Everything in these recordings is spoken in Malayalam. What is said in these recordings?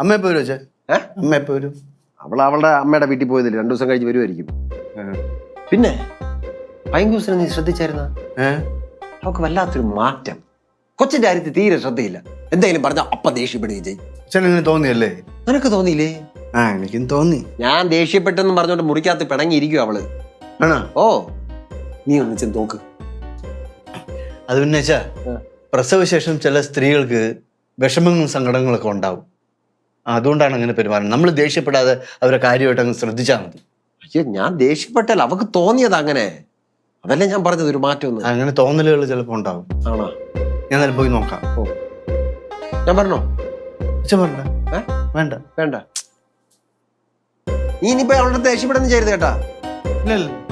അമ്മ എപ്പോ വരും അച്ഛൻ? അമ്മ എപ്പോ വരും? അവൾ അവളുടെ അമ്മയുടെ വീട്ടിൽ പോയതില്ല രണ്ടു ദിവസം കഴിഞ്ഞ് വരുമായിരിക്കും പിന്നെ പൈങ്കൂസിനെ നീ ശ്രദ്ധിച്ചായിരുന്ന? അവൾക്ക് വല്ലാത്തൊരു മാറ്റം. കൊച്ചിന്റെ കാര്യത്തിൽ തീരെ ശ്രദ്ധയില്ല. എന്തെങ്കിലും പറഞ്ഞ അപ്പ ദേഷ്യപ്പെടുകയും ചെയ്യും. തോന്നിയല്ലേ? നിനക്ക് തോന്നിയില്ലേ? ആ എനിക്കും തോന്നി. ഞാൻ ദേഷ്യപ്പെട്ടെന്ന് പറഞ്ഞോണ്ട് മുറിക്കകത്ത് പിണങ്ങിയിരിക്കും അവൾ. ആണോ? ഓ നീ ഒന്ന് ചെന്ന് നോക്ക്. അത് പിന്നെ വെച്ചാ പ്രസവശേഷം ചില സ്ത്രീകൾക്ക് വിഷമങ്ങളും സങ്കടങ്ങളൊക്കെ ഉണ്ടാവും. അതുകൊണ്ടാണ് അങ്ങനെ പെരുമാറുന്നത്. നമ്മൾ ദേഷ്യപ്പെടാതെ അവരെ കാര്യമായിട്ട് അങ്ങ് ശ്രദ്ധിച്ചാൽ മതി. അയ്യോ ഞാൻ ദേഷ്യപ്പെട്ടല്ല അവക്ക് തോന്നിയത് അങ്ങനെ. അതല്ലേ ഞാൻ പറഞ്ഞത് ഒരു മാറ്റം ഒന്ന് അങ്ങനെ തോന്നലുകൾ ചിലപ്പോൾ ഉണ്ടാവും. ആണോ? ഞാൻ നേരം പോയി നോക്കാം. ഓ. ഞാൻ പറഞ്ഞോ? അച്ഛൻ പറഞ്ഞ? വേണ്ട. വേണ്ട. നീ ഇനിയിപ്പോ അവളുടെ ദേഷ്യപ്പെടുന്ന ചെയ്യരുത് കേട്ടാ. ഇല്ല.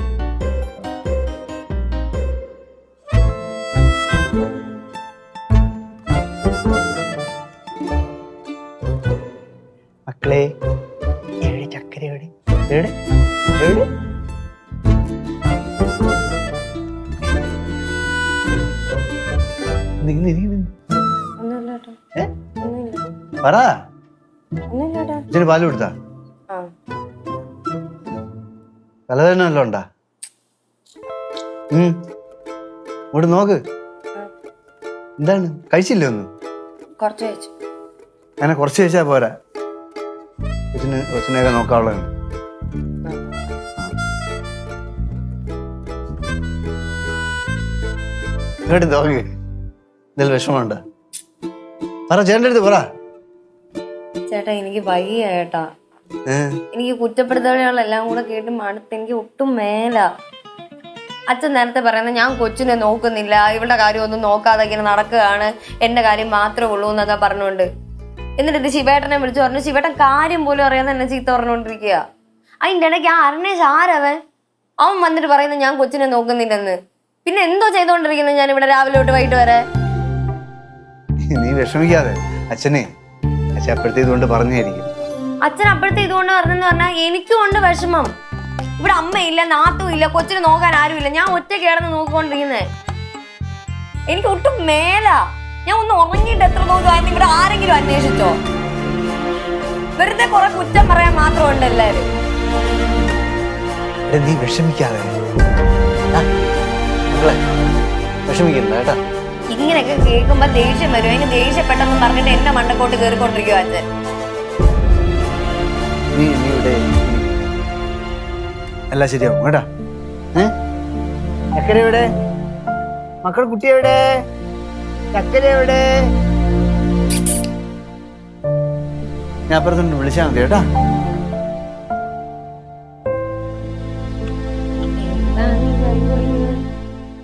മക്കളെ ഏഴ് ചക്കര എവിടെ? എവിടെ? എവിടെ പറ. പാൽ കൊടുത്താ. തലവേദന വല്ലതും ഉണ്ടാ. ഇങ്ങോട്ട് നോക്ക്. എന്താണ്? കഴിച്ചില്ലേ ഒന്നും? കുറച്ച് കഴിച്ചു. അങ്ങനെ കുറച്ച് കഴിച്ചാ പോരാ. കൊച്ചിന് കൊച്ചിനെയൊക്കെ നോക്കാനുള്ളതാണ് ഇങ്ങോട്ട് നോക്ക് ഇതിൽ വിഷമമുണ്ട്. പറ ചേട്ടന്റെ അടുത്ത് പറ. ചേട്ടാ എനിക്ക് വയ്യ ചേട്ടാ എനിക്ക് കുറ്റപ്പെടുത്തലുകളെല്ലാം കൂടെ കേട്ട് മടുത്ത് എനിക്ക് ഒട്ടും മേല. അച്ഛൻ നേരത്തെ പറയുന്നത് ഞാൻ കൊച്ചിനെ നോക്കുന്നില്ല. ഇവളുടെ കാര്യം ഒന്നും നോക്കാതെ ഇങ്ങനെ നടക്കുകയാണ്. എന്റെ കാര്യം മാത്രമേ ഉള്ളൂ എന്നൊക്കെ പറഞ്ഞുകൊണ്ട്. എന്നിട്ട് ഇത് ശിവേട്ടനെ വിളിച്ചു പറഞ്ഞു ശിവേട്ടൻ കാര്യം പോലും അറിയാതെ എന്നെ ചീത്ത പറഞ്ഞുകൊണ്ടിരിക്കുക. അതിന്റെ ഇടയ്ക്ക് ആ അരുണേഷ് ആരവൻ? അവൻ വന്നിട്ട് പറയുന്നത് ഞാൻ കൊച്ചിനെ നോക്കുന്നില്ലെന്ന്. പിന്നെ എന്തോ ചെയ്തോണ്ടിരിക്കുന്നത് ഞാൻ ഇവിടെ രാവിലെ തൊട്ട് വൈകിട്ട് വരെ? നീ വിഷമിക്കാതെ. അച്ഛനെ അച്ഛൻ അപ്പോഴത്തെ ഇതുകൊണ്ട് പറഞ്ഞായിരിക്കും. അച്ഛൻ അപ്പോഴത്തെ ഇതുകൊണ്ട് പറഞ്ഞെന്ന് പറഞ്ഞാൽ എനിക്കും ഉണ്ട് വിഷമം. ഇവിടെ അമ്മയില്ല നാത്തും ഇല്ല കൊച്ചിനെ നോക്കാൻ ആരുമില്ല. ഞാൻ ഒറ്റ കിടന്ന് നോക്കിക്കൊണ്ടിരിക്കുന്നേ. എനിക്ക് ഒട്ടും മേല. ഞാൻ ഒന്ന് ഉറങ്ങിയിട്ട് എത്ര നോക്കുമായിരുന്നു ഇവിടെ ആരെങ്കിലും അന്വേഷിച്ചോ? വെറുതെ കുറെ കുറ്റം പറയാൻ മാത്രമുണ്ട് എല്ലാരും. നീ വിഷമിക്കാതെ. ആ, മക്കളെ വിഷമിക്കണ്ട കേട്ടാ. ഇങ്ങനെയൊക്കെ കേൾക്കുമ്പോ ദേഷ്യം വരും. അതിന് ദേഷ്യപ്പെട്ടെന്ന് പറഞ്ഞിട്ട് എന്റെ മണ്ടക്കോട്ട് കയറിക്കൊണ്ടിരിക്കുവോ അച്ഛൻ. നീ നീ ഇവിടെ എല്ലാം ശരിയാവും കേട്ടാ. ഏ? എക്കടെ എവിടെ മക്കൾ കുട്ടി എവിടെ? ചക്കര എവിടെ ഞാൻ അപ്പുറത്തോണ്ട് വിളിച്ചാൽ മതി കേട്ടാ.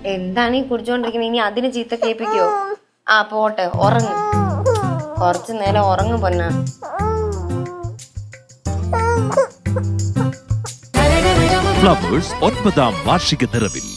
എന്താണ് ഈ കുടിച്ചോണ്ടിരിക്കുന്നത് ഇനി അതിന് ചീത്ത കേൾപ്പിക്കോ? ആ പോട്ടെ ഉറങ്ങ്. കുറച്ചു നേരം ഉറങ്ങും പൊന്ന. ഫ്ലവേഴ്സ് ഒൻപതാം വാർഷിക നിറവിൽ.